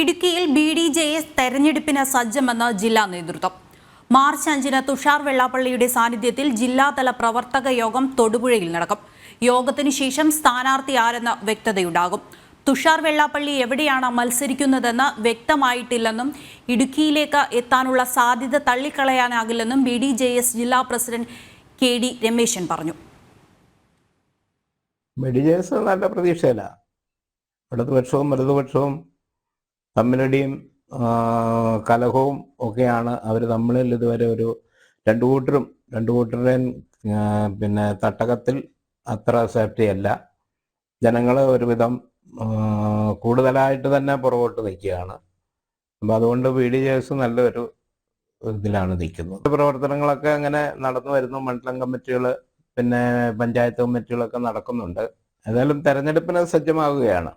ഇടുക്കിയിൽ B D J S തെരഞ്ഞെടുപ്പിന് സജ്ജമെന്ന് ജില്ലാ നേതൃത്വം. മാർച്ച് അഞ്ചിന് തുഷാർ വെള്ളാപ്പള്ളിയുടെ സാന്നിധ്യത്തിൽ ജില്ലാതല പ്രവർത്തക യോഗം തൊടുപുഴയിൽ നടക്കും. യോഗത്തിന് ശേഷം സ്ഥാനാർത്ഥി ആരെന്ന് വ്യക്തതയുണ്ടാകും. തുഷാർ വെള്ളാപ്പള്ളി എവിടെയാണ് മത്സരിക്കുന്നതെന്ന് വ്യക്തമായിട്ടില്ലെന്നും ഇടുക്കിയിലേക്ക് എത്താനുള്ള സാധ്യത തള്ളിക്കളയാനാകില്ലെന്നും ബി ഡി ജെ എസ് ജില്ലാ പ്രസിഡന്റ് കെ ഡി രമേശൻ പറഞ്ഞു. മെഡിജേഴ്സ് നല്ല പ്രതീക്ഷയില്ല. ഇടതുപക്ഷവും വലതുപക്ഷവും തമ്മിലടിയും കലഹവും ഒക്കെയാണ് അവർ തമ്മിൽ ഇതുവരെ ഒരു രണ്ടു കൂട്ടരും രണ്ടു കൂട്ടരുടെയും പിന്നെ തട്ടകത്തിൽ അത്ര സേഫ്റ്റി അല്ല. ജനങ്ങൾ ഒരുവിധം കൂടുതലായിട്ട് തന്നെ പുറകോട്ട് നിൽക്കുകയാണ്. അപ്പം അതുകൊണ്ട് പി ഡി ജേഴ്സ് നല്ലൊരു ഇതിലാണ് നിൽക്കുന്നത്. പ്രവർത്തനങ്ങളൊക്കെ അങ്ങനെ നടന്നു വരുന്നു. മണ്ഡലം കമ്മിറ്റികൾ പിന്നെ പഞ്ചായത്ത് കമ്മിറ്റികളൊക്കെ നടക്കുന്നുണ്ട്. ഏതായാലും തെരഞ്ഞെടുപ്പിന് സജ്ജമാവുകയാണ്